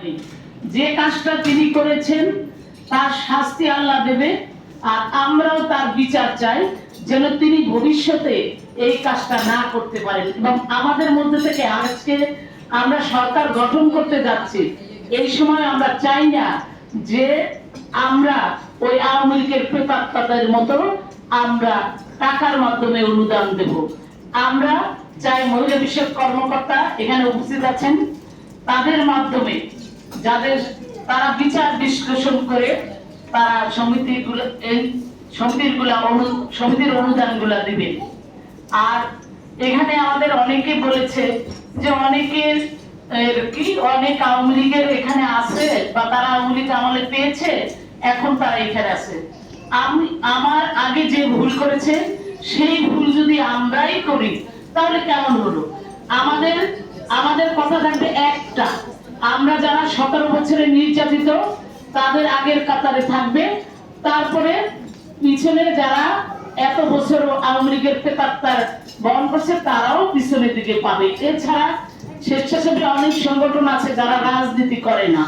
হয়নি। যে কাজটা তিনি করেছেন, তার শাস্তি আল্লাহ দেবে, আর আমরাও তার বিচার চাই যেন তিনি ভবিষ্যতে এই কাজটা না করতে পারেন এবং আমাদের মধ্যে থেকে আজকে আমরা সরকার গঠন করতে যাচ্ছি, এই সময় আমরা চাই না যে আমরা ওই আওয়ামী লীগের প্রেতাত্মাদের মতো আমরা টাকার মাধ্যমে অনুদান দেব আমরা চাই মহিলা বিষয়ক কর্মকর্তা এখানে উপস্থিত আছেন, তাদের মাধ্যমে যাদের তারা বিচার বিশ্লেষণ করে তারা সমিতিগুলো এই সমিতিগুলা অনু সমিতির অনুদানগুলা দিবে। আর এখানে আমাদের অনেকে বলেছে যে অনেকের কি? অনেক আওয়ামী লীগের এখানে আছে বা তারা আওয়ামী লীগ আমলে পেয়েছে, এখন তারা এখানে আছে। আমি আমার আগে যে ভুল করেছে, সেই ভুল যদি আমরাই করি, তাহলে কেমন হলো? আমাদের আমাদের কথা থাকবে একটা। আমরা যারা সতেরো বছরে নির্যাতিত, তাদের আগের কাতারে থাকবে। তারপরে পিছনে যারা এত বছর আওয়ামী লীগের প্রেতাত্মার বহন করছে, তারাও পিছনের দিকে পাবে। এছাড়া স্বেচ্ছাসেবী অনেক সংগঠন আছে যারা রাজনীতি করে না।